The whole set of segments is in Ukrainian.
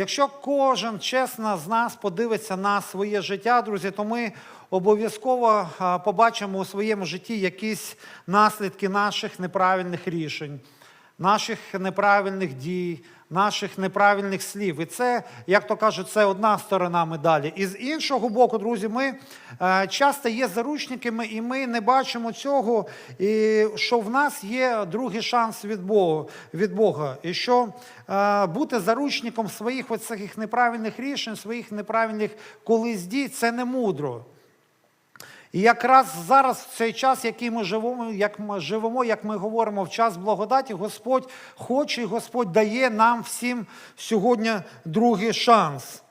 Якщо кожен чесно з нас подивиться на своє життя, друзі, то ми обов'язково побачимо у своєму житті якісь наслідки наших неправильних рішень, наших неправильних дій, наших неправильних слів. І це, як то кажуть, це одна сторона медалі. І з іншого боку, друзі, ми е, часто є заручниками, і ми не бачимо цього, і що в нас є другий шанс від Бога. І що е, бути заручником своїх оцих неправильних рішень, своїх неправильних колись дій, це не мудро. І якраз зараз, в цей час, який ми живемо, як ми живемо, як ми говоримо, в час благодаті, Господь хоче і Господь дає нам всім сьогодні другий шанс.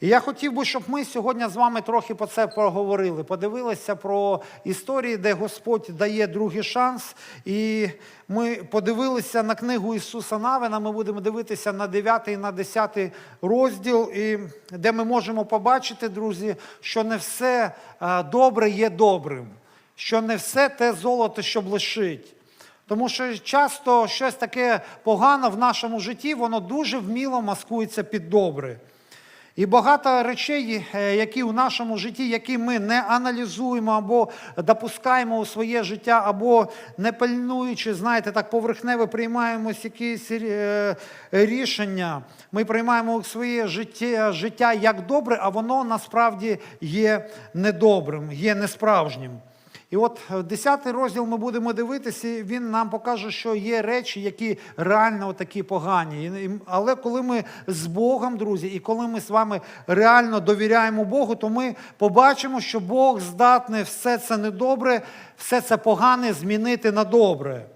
І я хотів би, щоб ми сьогодні з вами трохи про це поговорили, подивилися про історії, де Господь дає другий шанс. І ми подивилися на книгу Ісуса Навина. Ми будемо дивитися на 9 і на 10 розділ, і де ми можемо побачити, друзі, що не все е, добре є добрим, що не все те золото, що блищить. Тому що часто щось таке погане в нашому житті, воно дуже вміло маскується під добре. І багато речей, е, які у нашому житті, які ми не аналізуємо або допускаємо у своє життя, або не пильнуючи, знаєте, так поверхнево приймаємо якісь е, рішення. Ми приймаємо у своє життя, життя як добре, а воно насправді є недобрим, є несправжнім. І от 10 розділ ми будемо дивитися, і він нам покаже, що є речі, які реально такі погані. Але коли ми з Богом, друзі, і коли ми з вами реально довіряємо Богу, то ми побачимо, що Бог здатний все це недобре, все це погане змінити на добре.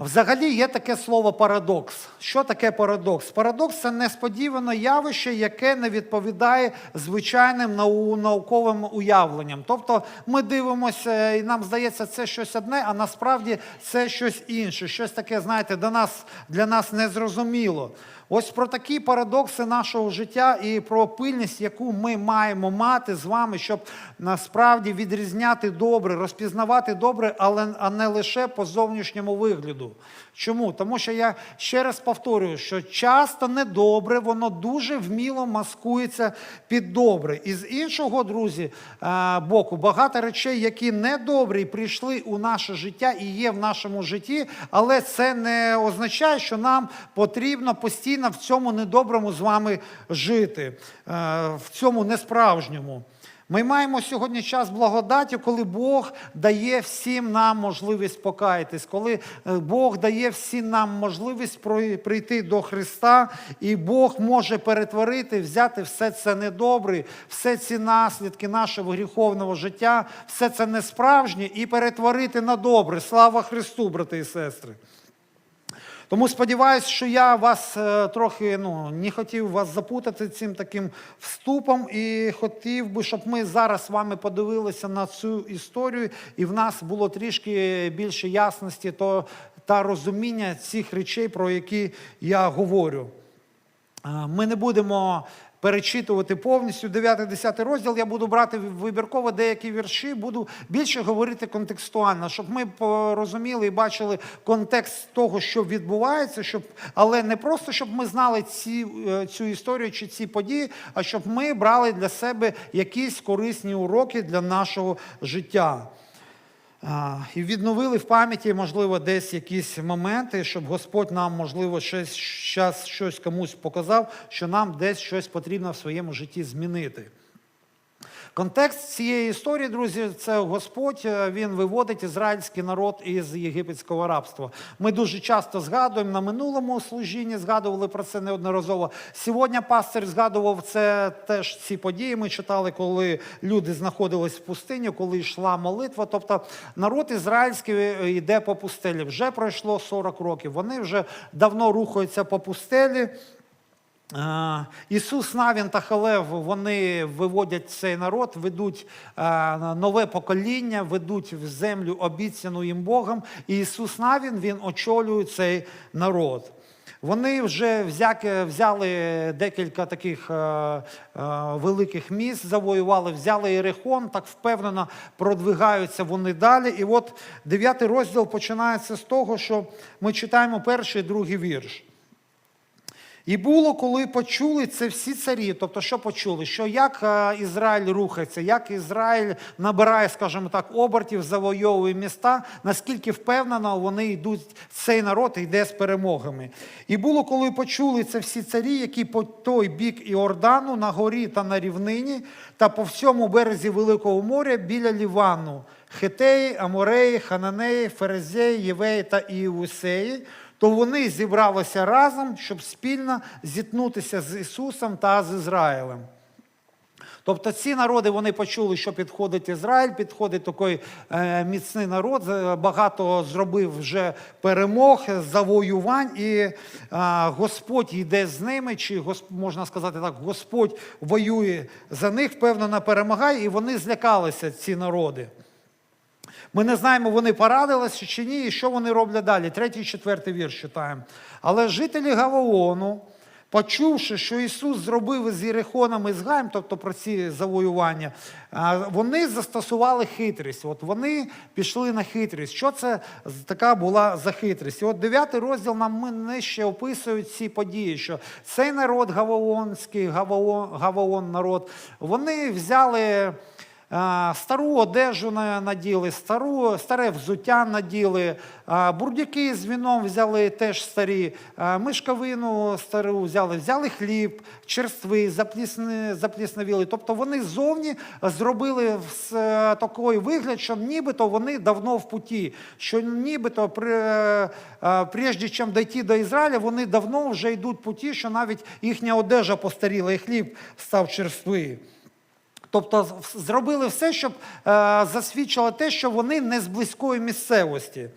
Взагалі є таке слово парадокс. Що таке парадокс? Парадокс це несподіване явище, яке не відповідає звичайним нау- науковим уявленням. Тобто ми дивимося, і нам здається, це щось одне, а насправді це щось інше, щось таке, знаєте, до нас, для нас незрозуміло. Ось про такі парадокси нашого життя і про пильність, яку ми маємо мати з вами, щоб насправді відрізняти добре, розпізнавати добре, але а не лише по зовнішньому вигляду. Чому? Тому що я ще раз повторюю, що часто недобре, воно дуже вміло маскується під добре. І з іншого, друзі, е, боку, багато речей, які недобрі, прийшли у наше життя і є в нашому житті, але це не означає, що нам потрібно постійно в цьому недоброму з вами жити, е, в цьому несправжньому. Ми маємо сьогодні час благодаті, коли Бог дає всім нам можливість покаятись, коли е, Бог дає всім нам можливість прийти до Христа, і Бог може перетворити, взяти все це недобре, все ці наслідки нашого гріховного життя, все це несправжнє і перетворити на добре. Слава Христу, брати і сестри! Тому сподіваюся, що я вас е, трохи ну, не хотів вас запутати цим таким вступом, і хотів би, щоб ми зараз з вами подивилися на цю історію, і в нас було трішки більше ясності то, та розуміння цих речей, про які я говорю. Е, Ми не будемо перечитувати повністю 9-10 розділ. Я буду брати вибірково деякі вірші, буду більше говорити контекстуально, щоб ми порозуміли і бачили контекст того, що відбувається, щоб, але не просто щоб ми знали ці, е, цю історію чи ці події, а щоб ми брали для себе якісь корисні уроки для нашого життя. І відновили в пам'яті, можливо, десь якісь моменти, щоб Господь нам, можливо, щось, щось комусь показав, що нам десь щось потрібно в своєму житті змінити. Контекст цієї історії, друзі, це Господь. е, Він виводить ізраїльський народ із єгипетського рабства. Ми дуже часто згадуємо на минулому служінні, згадували про це неодноразово. Сьогодні пастир згадував це теж ці події. Ми читали, коли люди знаходились в пустині, коли йшла молитва. Тобто народ ізраїльський е, йде по пустелі. Вже пройшло 40 років. Вони вже давно рухаються по пустелі. Е, Ісус Навін та Халев вони виводять цей народ, ведуть е, нове покоління, ведуть в землю обіцяну їм Богом. І Ісус Навін він очолює цей народ. Вони вже взяли декілька таких е, великих міст, завоювали, взяли Єрихон, так впевнено продвигаються вони далі. І от дев'ятий розділ починається з того, що ми читаємо перший і другий вірш. І було, коли почули це всі царі. Тобто, що почули? Що як е, Ізраїль рухається, як Ізраїль набирає, скажімо так, обертів, завойовує міста, наскільки впевнено вони йдуть, цей народ йде з перемогами. І було, коли почули це всі царі, які по той бік Іордану, на горі та на рівнині, та по всьому березі Великого моря біля Лівану, Хетеї, Амореї, Хананеї, Ферезеї, Євеї та Іусеї, то вони зібралися разом, щоб спільно зіткнутися з Ісусом та з Ізраїлем. Тобто ці народи вони почули, що підходить Ізраїль, підходить такий е, міцний народ, е, багато зробив вже перемог, завоювань, і е, Господь йде з ними, чи можна сказати так, Господь воює за них, впевнено перемагає, і вони злякалися, ці народи. Ми не знаємо, вони порадилися чи ні, і що вони роблять далі. Третій, четвертий вірш читаємо. Але жителі Гаваону, почувши, що Ісус зробив із Єрихоном і з Гаєм, тобто про ці завоювання, вони застосували хитрість. От вони пішли на хитрість. Що це така була за хитрість? І от дев'ятий розділ нам нижче описують ці події, що цей народ Гаваонський, Гаваон, Гаваон народ, вони взяли. Стару одежу наділи, стару, старе взуття наділи, бурдяки з віном взяли теж старі, мишковину стару взяли, взяли хліб, черствий, заплісневіли. Тобто вони ззовні зробили е, такий вигляд, що нібито вони давно в путі, що нібито е, е, прежде чим дійти до Ізраїля, вони давно вже йдуть в путі, що навіть їхня одежа постаріла і хліб став черствий. Тобто зробили все, щоб е, засвідчило те, що вони не з близької місцевості.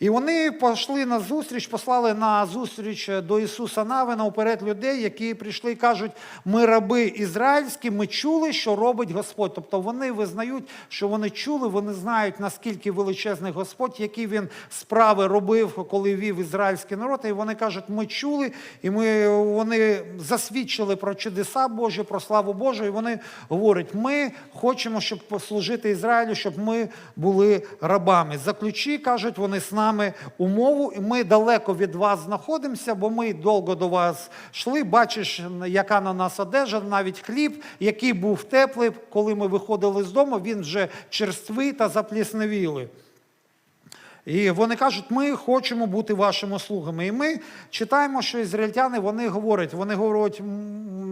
І вони пішли на зустріч, послали на зустріч до Ісуса Навина уперед людей, які прийшли і кажуть: ми раби ізраїльські, ми чули, що робить Господь. Тобто вони визнають, що вони чули, вони знають, наскільки величезний Господь, які він справи робив, коли вів ізраїльський народ. І вони кажуть, ми чули, і ми, вони засвідчили про чудеса Божі, про славу Божу. І вони говорять, ми хочемо, щоб послужити Ізраїлю, щоб ми були рабами. Заключи, кажуть, вони з нами умову, і ми далеко від вас знаходимося, бо ми довго до вас йшли. Бачиш, яка на нас одежа, навіть хліб, який був теплий, коли ми виходили з дому, він вже черствий та заплісневілий. І вони кажуть, ми хочемо бути вашими слугами. І ми читаємо, що ізраїльтяни вони говорять, вони говорять,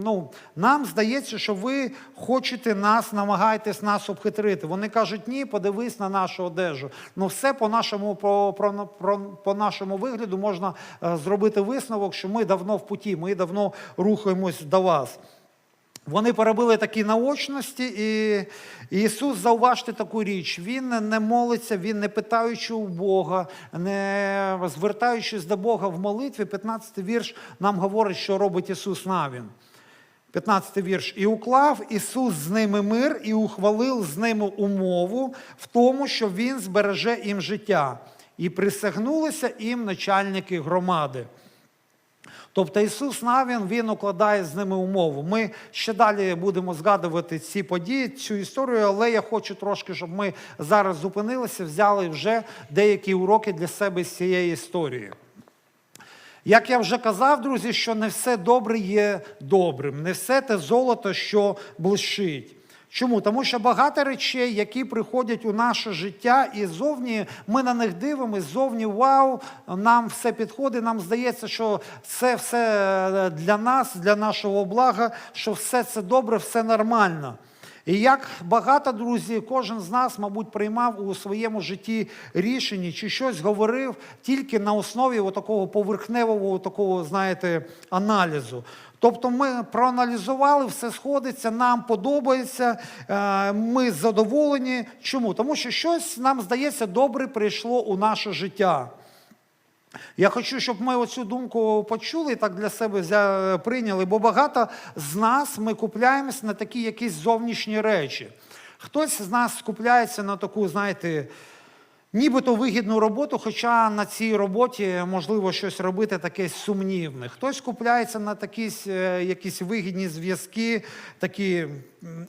ну, нам здається, що ви хочете нас, намагаєтесь нас обхитрити. Вони кажуть, ні, подивись на нашу одежу. Ну, все по нашому, по, про, про, по нашому вигляду можна е, зробити висновок, що ми давно в путі, ми давно рухаємось до вас. Вони поробили такі наочності, і Ісус, зауважте таку річ, Він не молиться, Він не питаючи у Бога, не звертаючись до Бога в молитві, 15 вірш нам говорить, що робить Ісус Навін. 15 вірш. І уклав Ісус з ними мир і ухвалив з ними умову в тому, що Він збереже їм життя. І присягнулися їм начальники громади. Тобто Ісус Навін Він укладає з ними умову. Ми ще далі будемо згадувати ці події, цю історію, але я хочу трошки, щоб ми зараз зупинилися, взяли вже деякі уроки для себе з цієї історії. Як я вже казав, друзі, що не все добре є добрим, не все те золото, що блищить. Чому? Тому що багато речей, які приходять у наше життя, і зовні ми на них дивимося, зовні вау, нам все підходить, нам здається, що це все для нас, для нашого блага, що все це добре, все нормально. І як багато друзі, кожен з нас, мабуть, приймав у своєму житті рішення чи щось говорив тільки на основі такого поверхневого, такого, знаєте, аналізу. Тобто ми проаналізували, все сходиться, нам подобається, е, ми задоволені. Чому? Тому що щось нам здається добре прийшло у наше життя. Я хочу, щоб ми оцю думку почули і так для себе прийняли, бо багато з нас ми купляємось на такі якісь зовнішні речі. Хтось з нас скупляється на таку, знаєте, нібито вигідну роботу, хоча на цій роботі можливо щось робити таке сумнівне. Хтось купляється на такі е, якісь вигідні зв'язки, такі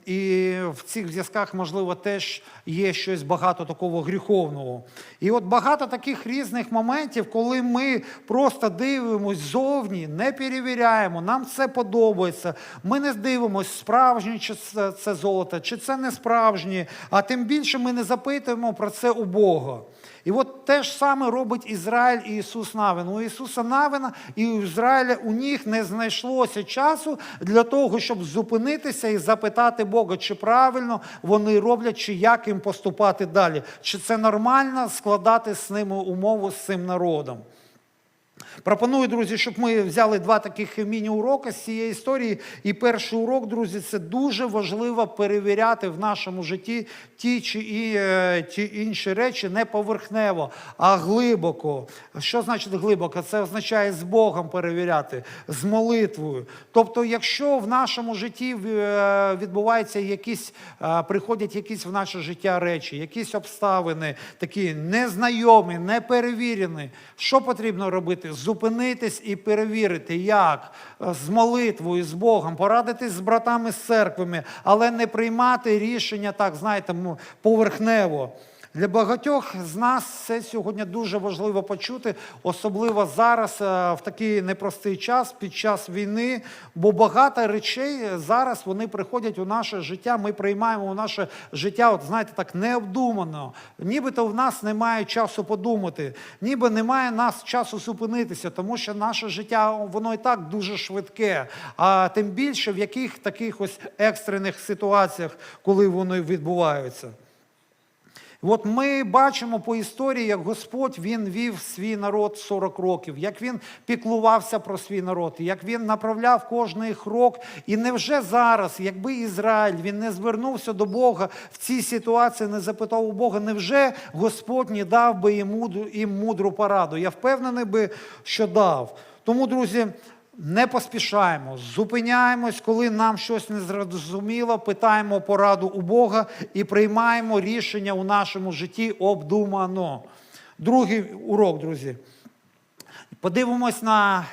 і в цих зв'язках, можливо, теж є щось багато такого гріховного. І от багато таких різних моментів, коли ми просто дивимось зовні, не перевіряємо, нам це подобається. Ми не дивимося, справжнє чи це, це золото, чи це не справжнє, а тим більше ми не запитуємо про це у Бога. І от те ж саме робить Ізраїль і Ісус Навин. У Ісуса Навина і у Ізраїля у них не знайшлося часу для того, щоб зупинитися і запитати Бога, чи правильно вони роблять, чи як їм поступати далі, чи це нормально складати з ними умову з цим народом. Пропоную, друзі, щоб ми взяли два таких міні-уроки з цієї історії. І перший урок, друзі, це дуже важливо перевіряти в нашому житті ті чи і, е, ті інші речі не поверхнево, а глибоко. Що значить глибоко? Це означає з Богом перевіряти, з молитвою. Тобто, якщо в нашому житті е, відбуваються якісь, е, приходять якісь в наше життя речі, якісь обставини, такі незнайомі, неперевірені, що потрібно робити? Зупинитись і перевірити, як Е, з молитвою, з Богом, порадитись з братами з церквами, але не приймати рішення так, знаєте, поверхнево. Для багатьох з нас це сьогодні дуже важливо почути, особливо зараз, е, в такий непростий час, під час війни, бо багато речей зараз вони приходять у наше життя. Ми приймаємо у наше життя, от знаєте, так необдумано. Нібито в нас немає часу подумати, ніби немає нас часу зупинитися, тому що наше життя воно і так дуже швидке. А тим більше в яких таких ось екстрених ситуаціях, коли вони відбуваються. От ми бачимо по історії, як Господь він вів свій народ 40 років, як він піклувався про свій народ, як він направляв кожний крок. І невже зараз, якби Ізраїль він не звернувся до Бога в цій ситуації, не запитав у Бога, невже Господь не дав би їм мудру, їм мудру пораду? Я впевнений би, що дав. Тому, друзі. Не поспішаємо, зупиняємось, коли нам щось не зрозуміло, питаємо пораду у Бога і приймаємо рішення у нашому житті обдумано. Другий урок, друзі. Подивимось на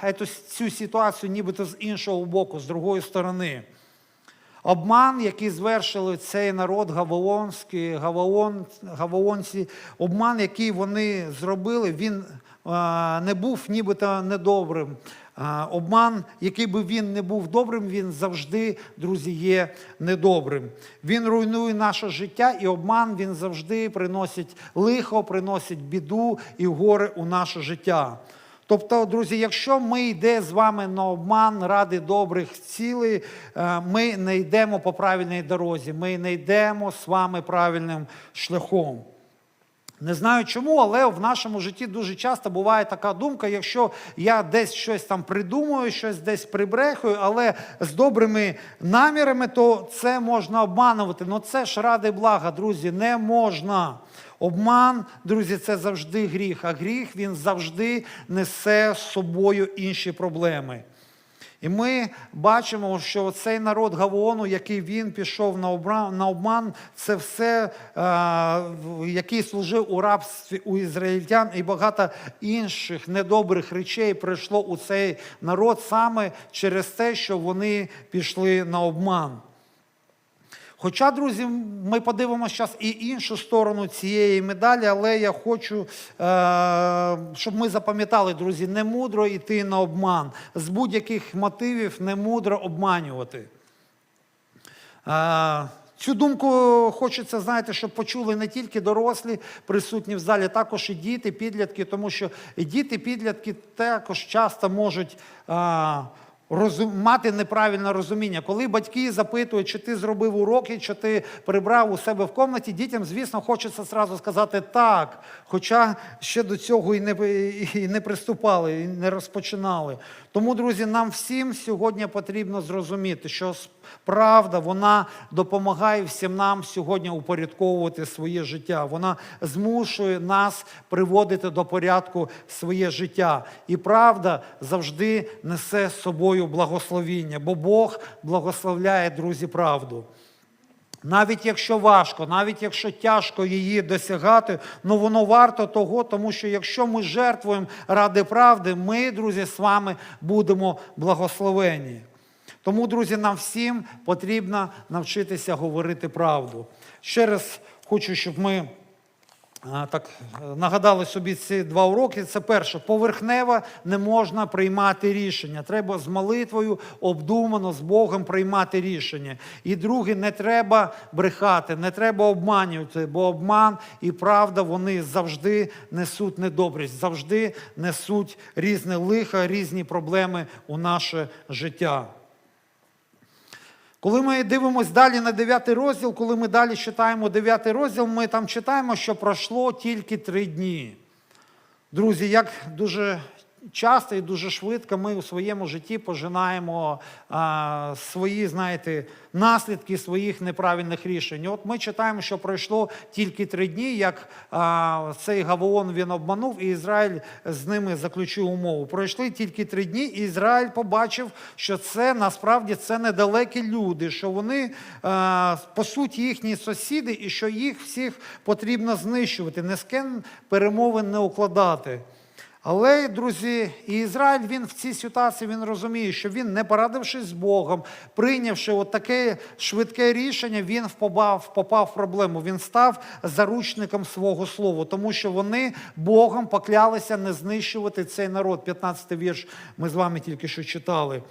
цю ситуацію нібито з іншого боку, з другої сторони. Обман, який звершили цей народ гаваонський, гаваон, гаваонці, обман, який вони зробили, він не був нібито недобрим. Обман, який би він не був добрим, він завжди, друзі, є недобрим. Він руйнує наше життя, і обман він завжди приносить лихо, приносить біду і горе у наше життя. Тобто, друзі, якщо ми йде з вами на обман ради добрих цілей, е, ми не йдемо по правильній дорозі, ми не йдемо з вами правильним шляхом. Не знаю чому, але в нашому житті дуже часто буває така думка, якщо я десь щось там придумую, щось десь прибрехую, але з добрими намірами, то це можна обманувати. Ну це ж ради блага, друзі, не можна. Обман, друзі, це завжди гріх, а гріх він завжди несе з собою інші проблеми. І ми бачимо, що цей народ Гавону, який він пішов на обман, це все, е, який служив у рабстві у ізраїльтян, і багато інших недобрих речей прийшло у цей народ саме через те, що вони пішли на обман. Хоча, друзі, ми подивимося зараз і іншу сторону цієї медалі, але я хочу, е, щоб ми запам'ятали, друзі, не мудро йти на обман. З будь-яких мотивів не мудро обманювати. Е, Цю думку хочеться, знаєте, щоб почули не тільки дорослі присутні в залі, також і діти, підлітки, тому що діти, підлітки також часто можуть а, розум, мати неправильне розуміння. Коли батьки запитують, чи ти зробив уроки, чи ти прибрав у себе в комнаті, дітям, звісно, хочеться зразу сказати так, хоча ще до цього і не, і не приступали, і не розпочинали. Тому, друзі, нам всім сьогодні потрібно зрозуміти, що правда вона допомагає всім нам сьогодні упорядковувати своє життя. Вона змушує нас приводити до порядку своє життя. І правда завжди несе з собою благословіння, бо Бог благословляє, друзі, правду. Навіть якщо важко, навіть якщо тяжко її досягати, ну воно варто того, тому що якщо ми жертвуємо ради правди, ми, друзі, з вами будемо благословені. Тому, друзі, нам всім потрібно навчитися говорити правду. Ще раз хочу, щоб ми так нагадали собі ці два уроки. Це перше, поверхнево не можна приймати рішення. Треба з молитвою обдумано з Богом приймати рішення. І друге, не треба брехати, не треба обманювати, бо обман і правда вони завжди несуть недобрість, завжди несуть різне лихо, різні проблеми у наше життя. Коли ми дивимося далі на 9 розділ, коли ми далі читаємо 9 розділ, ми там читаємо, що пройшло тільки три дні. Друзі, як дуже часто і дуже швидко ми у своєму житті пожинаємо а, свої, знаєте, наслідки своїх неправильних рішень. От ми читаємо, що пройшло тільки три дні, як а, цей Гаваон він обманув, і Ізраїль з ними заключив умову. Пройшли тільки три дні, і Ізраїль побачив, що це насправді це недалекі люди, що вони а, по суті їхні сусіди, і що їх всіх потрібно знищувати, ні з ким перемовин не укладати. Але, друзі, і Ізраїль він в цій ситуації він розуміє, що він, не порадившись з Богом, прийнявши от таке швидке рішення, він попав, попав в проблему. Він став заручником свого слова, тому що вони Богом поклялися не знищувати цей народ. 15-й вірш ми з вами тільки що читали.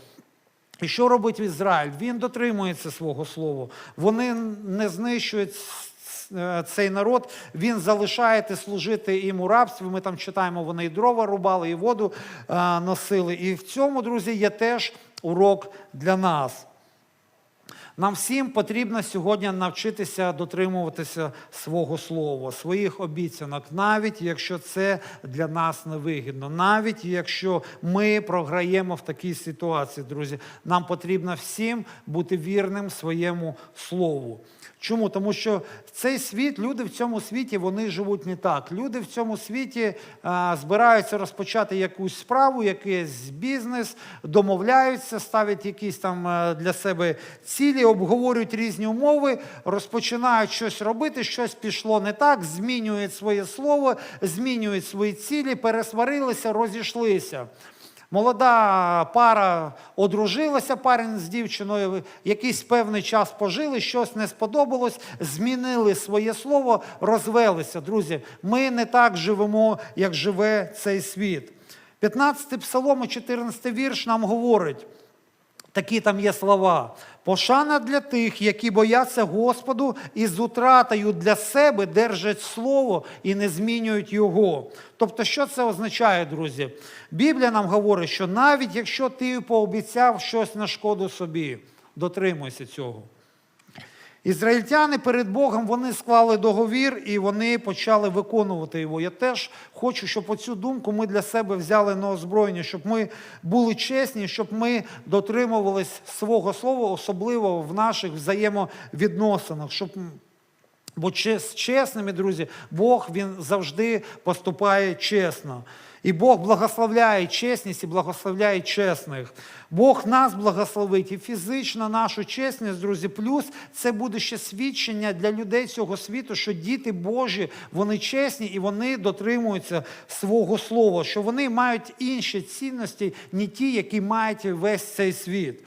І що робить Ізраїль? Він дотримується свого слова. Вони не знищують цей народ, він залишається служити їм у рабстві. Ми там читаємо, вони і дрова рубали, і воду е, носили. І в цьому, друзі, є теж урок для нас. Нам всім потрібно сьогодні навчитися дотримуватися свого слова, своїх обіцянок, навіть якщо це для нас невигідно, навіть якщо ми програємо в такій ситуації, друзі, нам потрібно всім бути вірним своєму слову. Чому? Тому що цей світ, люди в цьому світі вони живуть не так. Люди в цьому світі а, збираються розпочати якусь справу, якийсь бізнес, домовляються, ставлять якісь там е, для себе цілі, обговорюють різні умови, розпочинають щось робити, щось пішло не так, змінюють своє слово, змінюють свої цілі, пересварилися, розійшлися. Молода пара одружилася, парень з дівчиною, якийсь певний час пожили, щось не сподобалось, змінили своє слово, розвелися. Друзі, ми не так живемо, як живе цей світ. 15 псалом, і 14 вірш нам говорить. Такі там є слова. Пошана для тих, які бояться Господу і з утратою для себе держать слово і не змінюють його. Тобто, що це означає, друзі? Біблія нам говорить, що навіть якщо ти пообіцяв щось на шкоду собі, дотримуйся цього. Ізраїльтяни перед Богом вони склали договір і вони почали виконувати його. Я теж хочу, щоб оцю думку ми для себе взяли на озброєння, щоб ми були чесні, щоб ми дотримувались свого слова, особливо в наших взаємовідносинах. щоб Бо з чесними, друзі, Бог він завжди поступає чесно. І Бог благословляє чесність і благословляє чесних. Бог нас благословить і фізично нашу чесність, друзі. Плюс це буде ще свідчення для людей цього світу, що діти Божі, вони чесні і вони дотримуються свого слова, що вони мають інші цінності, не ті, які мають весь цей світ.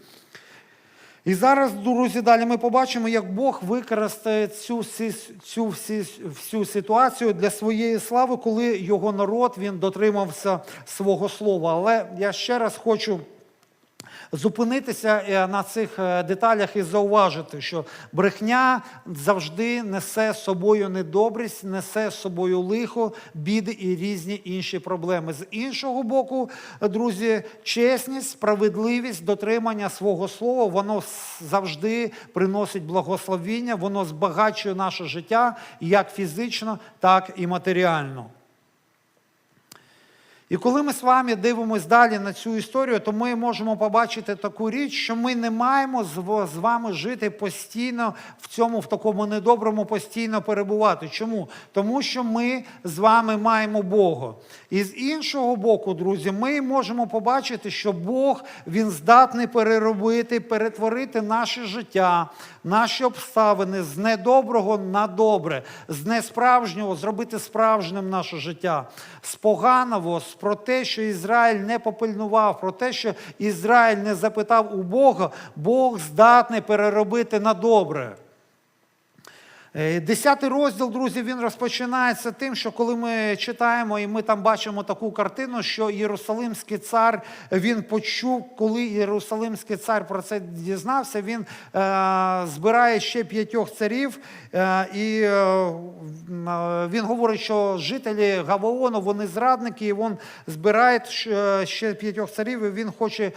І зараз, друзі, далі ми побачимо, як Бог використає цю, цю всю ситуацію для своєї слави, коли його народ він дотримався свого слова. Але я ще раз хочу зупинитися е, на цих е, деталях і зауважити, що брехня завжди несе з собою недобрість, несе з собою лихо, біди і різні інші проблеми. З іншого боку, друзі, чесність, справедливість, дотримання свого слова, воно завжди приносить благословіння, воно збагачує наше життя як фізично, так і матеріально. І коли ми з вами дивимося далі на цю історію, то ми можемо побачити таку річ, що ми не маємо з вами жити постійно в цьому, в такому недоброму, постійно перебувати. Чому? Тому що ми з вами маємо Бога. І з іншого боку, друзі, ми можемо побачити, що Бог він здатний переробити, перетворити наше життя, наші обставини з недоброго на добре, з несправжнього зробити справжнім наше життя, з поганого, з про те, що Ізраїль не попильнував, про те, що Ізраїль не запитав у Бога, Бог здатний переробити на добре. Е, Десятий розділ, друзі, він розпочинається тим, що коли ми читаємо, і ми там бачимо таку картину, що Єрусалимський цар він почув, коли Єрусалимський цар про це дізнався, він е, збирає ще п'ятьох царів, е, і е, е, він говорить, що жителі Гаваону, вони зрадники, і він збирає ще п'ятьох царів, і він хоче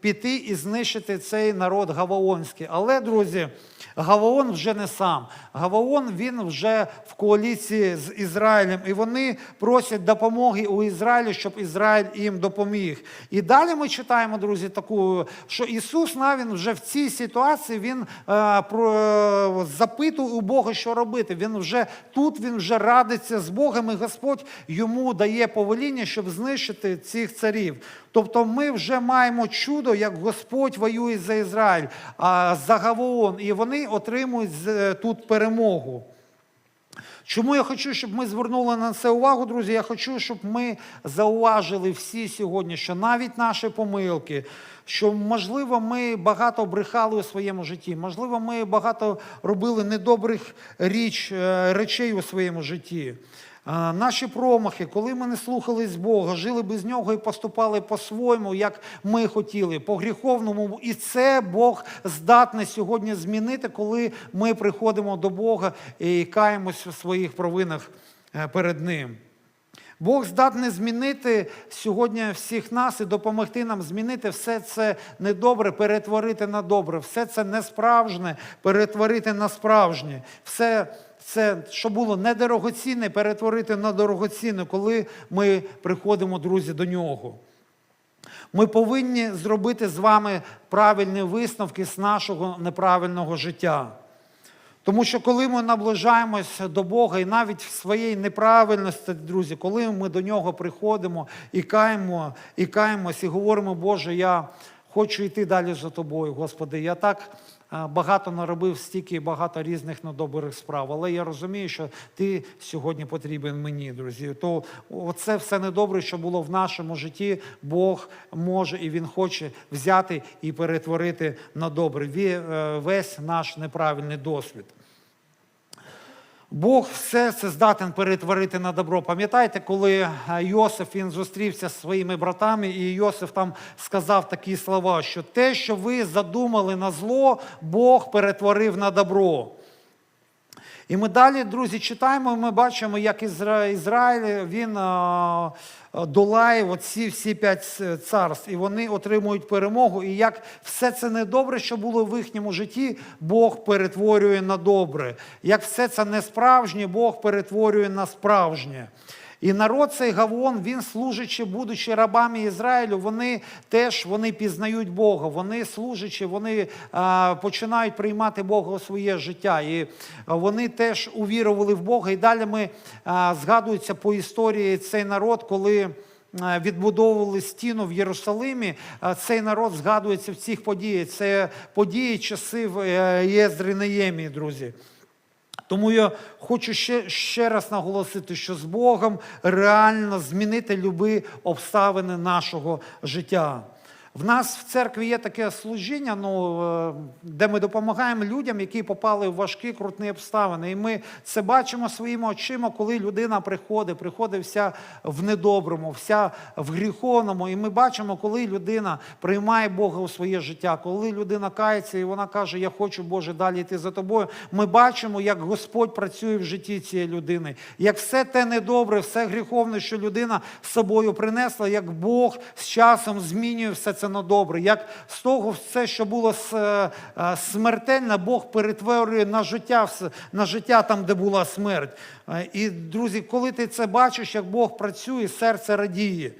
піти і знищити цей народ Гаваонський. Але, друзі, Гаваон вже не сам. Гаваон він вже в коаліції з Ізраїлем, і вони просять допомоги у Ізраїлі, щоб Ізраїль їм допоміг. І далі ми читаємо, друзі, таку, що Ісус навіть вже в цій ситуації він е, про, е, запитує у Бога, що робити. Він вже тут він вже радиться з Богом, і Господь йому дає повеління, щоб знищити цих царів. Тобто ми вже маємо чудо, як Господь воює за Ізраїль, а за Гаваон, і вони отримують тут перемогу. Чому я хочу, щоб ми звернули на це увагу, друзі? Я хочу, щоб ми зауважили всі сьогодні, що навіть наші помилки, що можливо ми багато брехали у своєму житті, можливо, ми багато робили недобрих річ, е, речей у своєму житті. Наші промахи, коли ми не слухались Бога, жили без нього і поступали по-своєму, як ми хотіли, по гріховному. І це Бог здатний сьогодні змінити, коли ми приходимо до Бога і каємось у своїх провинах е, перед Ним. Бог здатний змінити сьогодні всіх нас і допомогти нам змінити все це недобре, перетворити на добре, все це несправжнє, перетворити на справжнє. Все це, що було недорогоцінне, перетворити на дорогоцінне, коли ми приходимо, друзі, до нього. Ми повинні зробити з вами правильні висновки з нашого неправильного життя. Тому що коли ми наближаємося до Бога, і навіть в своїй неправильності, друзі, коли ми до нього приходимо і каємо, і каємось, і говоримо, Боже, я хочу йти далі за тобою, Господи, я так багато наробив стільки багато різних недобрих справ, але я розумію, що ти сьогодні потрібен мені, друзі. То оце все недобре, що було в нашому житті, Бог може і Він хоче взяти і перетворити на добре е, весь наш неправильний досвід. Бог все це здатен перетворити на добро. Пам'ятаєте, коли е, Йосиф він зустрівся зі своїми братами, і Йосиф там сказав такі слова, що те, що ви задумали на зло, Бог перетворив на добро. І ми далі, друзі, читаємо, і ми бачимо, як Ізра... Ізраїль він а, долає оці всі п'ять царств, і вони отримують перемогу. І як все це недобре, що було в їхньому житті, Бог перетворює на добре. Як все це не справжнє, Бог перетворює на справжнє. І народ цей Гавон, він служачи, будучи рабами Ізраїлю, вони теж вони пізнають Бога, вони служачи, вони а, починають приймати Бога у своє життя. І вони теж увірували в Бога. І далі ми а, згадується по історії цей народ, коли. Відбудовували стіну в Єрусалимі. Цей народ згадується в цих подіях. Це події часів е, Єздри Неємії, друзі. Тому я хочу ще, ще раз наголосити, що з Богом реально змінити любі обставини нашого життя. В нас в церкві є таке служіння, ну, е, де ми допомагаємо людям, які попали в важкі крутні обставини. І ми це бачимо своїми очима, коли людина приходить, приходить вся в недоброму, вся в гріховному. І ми бачимо, коли людина приймає Бога у своє життя, коли людина кається і вона каже, я хочу, Боже, далі йти за тобою. Ми бачимо, як Господь працює в житті цієї людини, як все те недобре, все гріховне, що людина з собою принесла, як Бог з часом змінює все це на добре, як з того все, що було е, смертельне, Бог перетворює на життя, на життя там, де була смерть. Е, І, друзі, коли ти це бачиш, як Бог працює, серце радіє.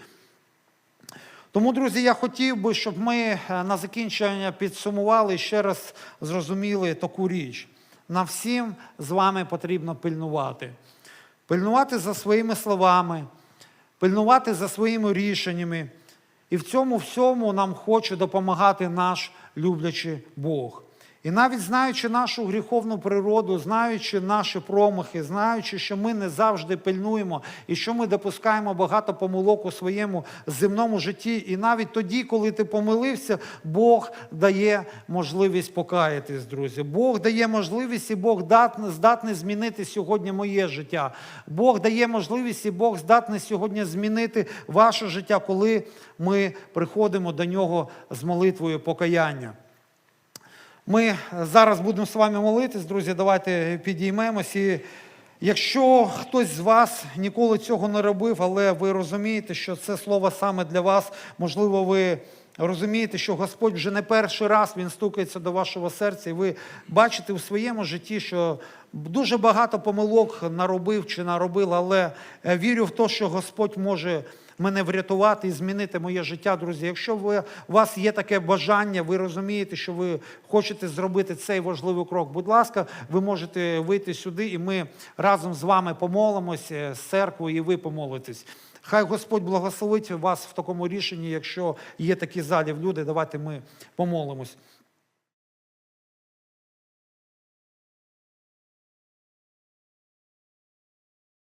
Тому, друзі, я хотів би, щоб ми е, на закінчення підсумували і ще раз зрозуміли таку річ. Нам всім з вами потрібно пильнувати. Пильнувати за своїми словами, пильнувати за своїми рішеннями. І в цьому всьому нам хоче допомагати наш люблячий Бог. І навіть знаючи нашу гріховну природу, знаючи наші промахи, знаючи, що ми не завжди пильнуємо і що ми допускаємо багато помилок у своєму земному житті, і навіть тоді, коли ти помилився, Бог дає можливість покаятись, друзі. Бог дає можливість, і Бог здатний змінити сьогодні моє життя. Бог дає можливість, і Бог здатний сьогодні змінити ваше життя, коли ми приходимо до нього з молитвою покаяння. Ми зараз будемо з вами молитись, друзі. Давайте підіймемось. І якщо хтось з вас ніколи цього не робив, але ви розумієте, що це слово саме для вас, можливо, ви розумієте, що Господь вже не перший раз він стукається до вашого серця, і ви бачите у своєму житті, що дуже багато помилок наробив чи наробила, але е, вірю в те, що Господь може мене врятувати і змінити моє життя, друзі. Якщо ви, у вас є таке бажання, ви розумієте, що ви хочете зробити цей важливий крок, будь ласка, ви можете вийти сюди, і ми разом з вами помолимося з церквою, і ви помолитесь. Хай Господь благословить вас в такому рішенні, якщо є такі залів люди, давайте ми помолимось.